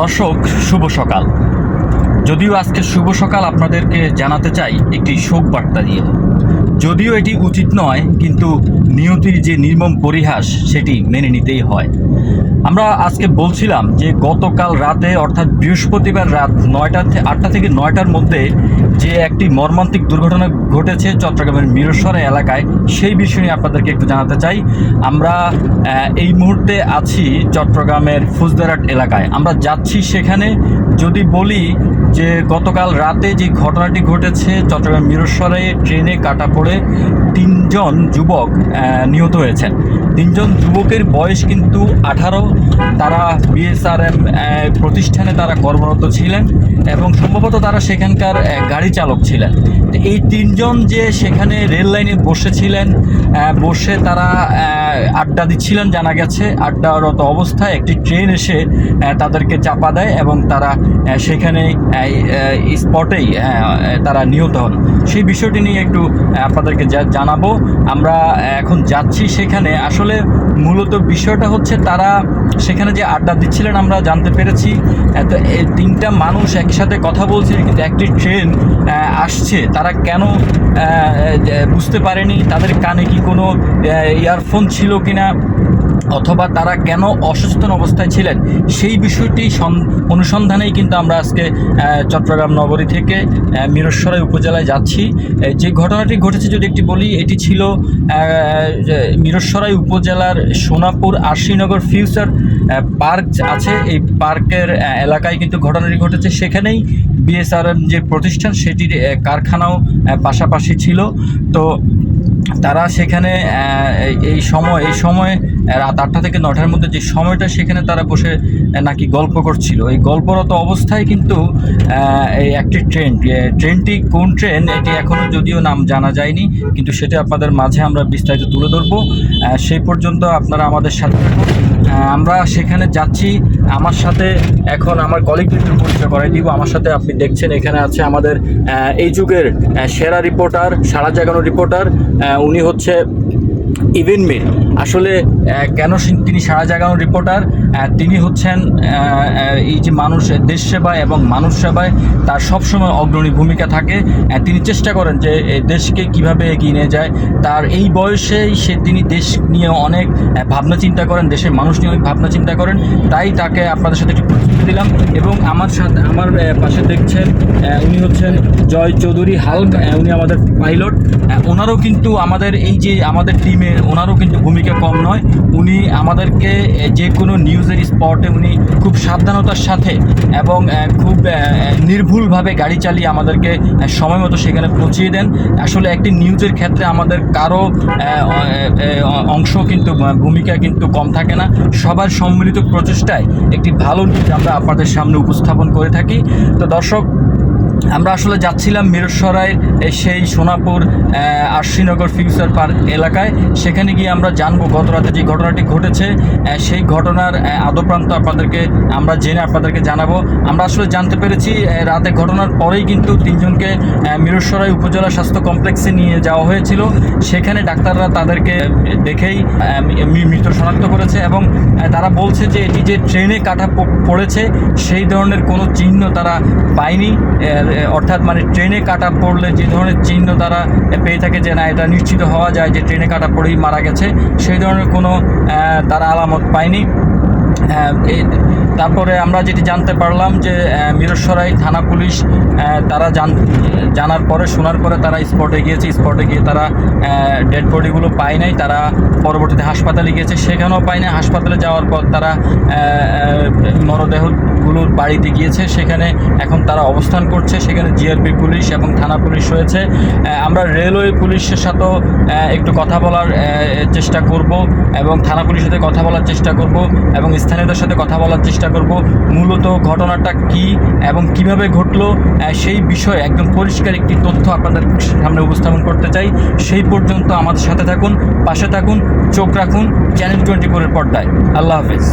দর্শক, শুভ সকাল। যদিও আজকে শুভ সকাল আপনাদেরকে জানাতে চাই, একটি শোক বার্তা দিয়ে। যদিও এটি উচিত নয়, কিন্তু নিয়তির যে নির্মম পরিহাস, সেটি মেনে নিতেই হয়। আমরা আজকে বলছিলাম যে গতকাল রাতে, অর্থাৎ বৃহস্পতিবার রাত নয়টা আটটা থেকে নয়টার মধ্যে যে একটি মর্মান্তিক দুর্ঘটনা ঘটেছে চট্টগ্রামের মিরসরা এলাকায়, সেই বিষয় নিয়ে আপনাদেরকে একটু জানাতে চাই। আমরা এই মুহূর্তে আছি চট্টগ্রামের ফুজদারাট এলাকায়। আমরা যাচ্ছি সেখানে যদি বলি যে গতকাল রাতে যে ঘটনাটি ঘটেছে, চট্টগ্রাম মিরসরাই ট্রেনে কাটা পড়ে তিনজন যুবক নিহত হয়েছেন। তিনজন যুবকের বয়স কিন্তু আঠারো। তারা বিএসআরএম প্রতিষ্ঠানে তারা কর্মরত ছিলেন এবং সম্ভবত তারা সেখানকার গাড়ি চালক ছিলেন। এই তিনজন যে সেখানে রেল লাইনে বসেছিলেন বসে তারা আড্ডা দিচ্ছিলেন, জানা গেছে আড্ডারত অবস্থায় একটি ট্রেন এসে তাদেরকে চাপা দেয় এবং তারা সেখানে স্পটেই তারা নিহত হন। সেই বিষয়টি নিয়ে একটু আপনাদেরকে জানাব। আমরা এখন যাচ্ছি সেখানে। আসলে মূলত বিষয়টা হচ্ছে তারা সেখানে যে আড্ডা দিচ্ছিলেন আমরা জানতে পেরেছি। তো তিনটা মানুষ একসাথে কথা বলছে কিন্তু একটি ট্রেন আসছে তারা কেন বুঝতে পারেনি তাদের কানে কি কোনো ইয়ারফোন ছিল কিনা? অথবা তারা কেন অসচেতন অবস্থায় ছিলেন, সেই বিষয়টি অনুসন্ধানেই কিন্তু আমরা আজকে চট্টগ্রাম নগরী থেকে মিরসরাই উপজেলায় যাচ্ছি। যে ঘটনাটি ঘটেছে যদি একটি বলি, এটি ছিল মিরসরাই উপজেলার সোনাপুর আশিনগর ফিউচার পার্ক আছে। এই পার্কের এলাকায় কিন্তু ঘটনাটি ঘটেছে। সেখানেই বিএসআরএম যে প্রতিষ্ঠান, সেটির কারখানাও পাশাপাশি ছিল। তো তারা সেখানে এই- সময়, এই সময় রাত আটটা থেকে নটার মধ্যে যে সময়টা সেখানে তারা বসে নাকি গল্প করছিল। এই গল্পরত অবস্থায় কিন্তু এই একটি ট্রেন ট্রেনটি কোন ট্রেন এটি এখনও যদিও নাম জানা যায়নি, কিন্তু সেটা আপনাদের মাঝে আমরা বিস্তারিত তুলে ধরবো। সেই পর্যন্ত আপনারা আমাদের সাথে আমরা সেখানে যাচ্ছি। আমার সাথে এখন আমার কলিগদের একটু পরিচয় করাই দিব। আমার সাথে আপনি দেখছেন এখানে আছে আমাদের এই যুগের সেরা রিপোর্টার সারা জাগানো রিপোর্টার উনি হচ্ছে ইভেন মির আসলে কেন তিনি সারা জাগানো রিপোর্টার? তিনি হচ্ছেন এই যে মানুষ দেশ সেবায় এবং মানুষ সেবায় তার সবসময় অগ্রণী ভূমিকা থাকে। তিনি চেষ্টা করেন যে দেশকে কীভাবে এগিয়ে নিয়ে যায়। তার এই বয়সেই সে, তিনি দেশ নিয়ে অনেক ভাবনা চিন্তা করেন, দেশের মানুষ নিয়ে অনেক ভাবনা চিন্তা করেন। তাই তাকে আপনাদের সাথে একটু পরিচিতি দিলাম এবং আমার সাথে, আমার পাশে দেখছেন উনি হচ্ছেন জয় চৌধুরী হালক উনি আমাদের পাইলট। ওনারও কিন্তু আমাদের এই যে, আমাদের টিমে ওনারও কিন্তু ভূমিকা কম নয়। উনি আমাদেরকে যে কোনো নিউজের স্পটে উনি খুব সাবধানতার সাথে এবং খুব নির্ভুলভাবে গাড়ি চালিয়ে আমাদেরকে সময় মতো সেখানে পৌঁছিয়ে দেন। আসলে একটি নিউজের ক্ষেত্রে আমাদের কারও অংশ কিন্তু ভূমিকা কিন্তু কম থাকে না। সবার সম্মিলিত প্রচেষ্টায় একটি ভালো নিউজ আমরা আপনাদের সামনে উপস্থাপন করে থাকি। তো দর্শক আমরা আসলে যাচ্ছিলাম মিরসরাইয়ের সেই সোনাপুর আহ, আরশিনগর ফিউচার পার্ক এলাকায়। সেখানে গিয়ে আমরা জানব গত রাতে যে ঘটনাটি ঘটেছে সেই ঘটনার আদপ্রান্ত আপনাদেরকে আমরা জেনে আপনাদেরকে জানাব। আমরা আসলে জানতে পেরেছি রাতে ঘটনার পরেই কিন্তু তিনজনকে মিরসরাই উপজেলা স্বাস্থ্য কমপ্লেক্সে নিয়ে যাওয়া হয়েছিল। সেখানে ডাক্তাররা তাদেরকে দেখেই মৃত শনাক্ত করেছে এবং তারা বলছে যে এটি যে ট্রেনে কাটা পড়েছে সেই ধরনের কোনো চিহ্ন তারা পায়নি। অর্থাৎ মানে ট্রেনে কাটা পড়লে যে ধরনের চিহ্ন তারা পেয়ে থাকে যে না, এটা নিশ্চিত হওয়া যায় যে ট্রেনে কাটা পড়েই মারা গেছে। সেই ধরনের কোনো তারা আলামত পায়নি। তারপরে আমরা যেটি জানতে পারলাম যে মিরসরাই থানা পুলিশ তারা জান, জানার পরে, শোনার পরে তারা স্পটে গিয়েছে। স্পটে গিয়ে তারা ডেড বডিগুলো পায় নাই। তারা পরবর্তীতে হাসপাতালে গিয়েছে। সেখানেও পায় না হাসপাতালে যাওয়ার পর তারা মরদেহগুলোর বাড়িতে গিয়েছে। সেখানে এখন তারা অবস্থান করছে। সেখানে জিআরপি পুলিশ এবং থানা পুলিশ রয়েছে। আমরা রেলওয়ে পুলিশের সাথেও একটু কথা বলার চেষ্টা করব এবং থানা পুলিশের সাথে কথা বলার চেষ্টা করব এবং স্থানীয়দের সাথে কথা বলার চেষ্টা করব, মূলত ঘটনাটা কি এবং কীভাবে ঘটলো সেই বিষয়ে একদম পরিষ্কার একটি তথ্য আপনাদের সামনে উপস্থাপন করতে চাই। সেই পর্যন্ত আমাদের সাথে থাকুন, পাশে থাকুন, চোখ রাখুন, চ্যানেল টোয়েন্টি ফোরের পর্দায়। আল্লাহ হাফেজ।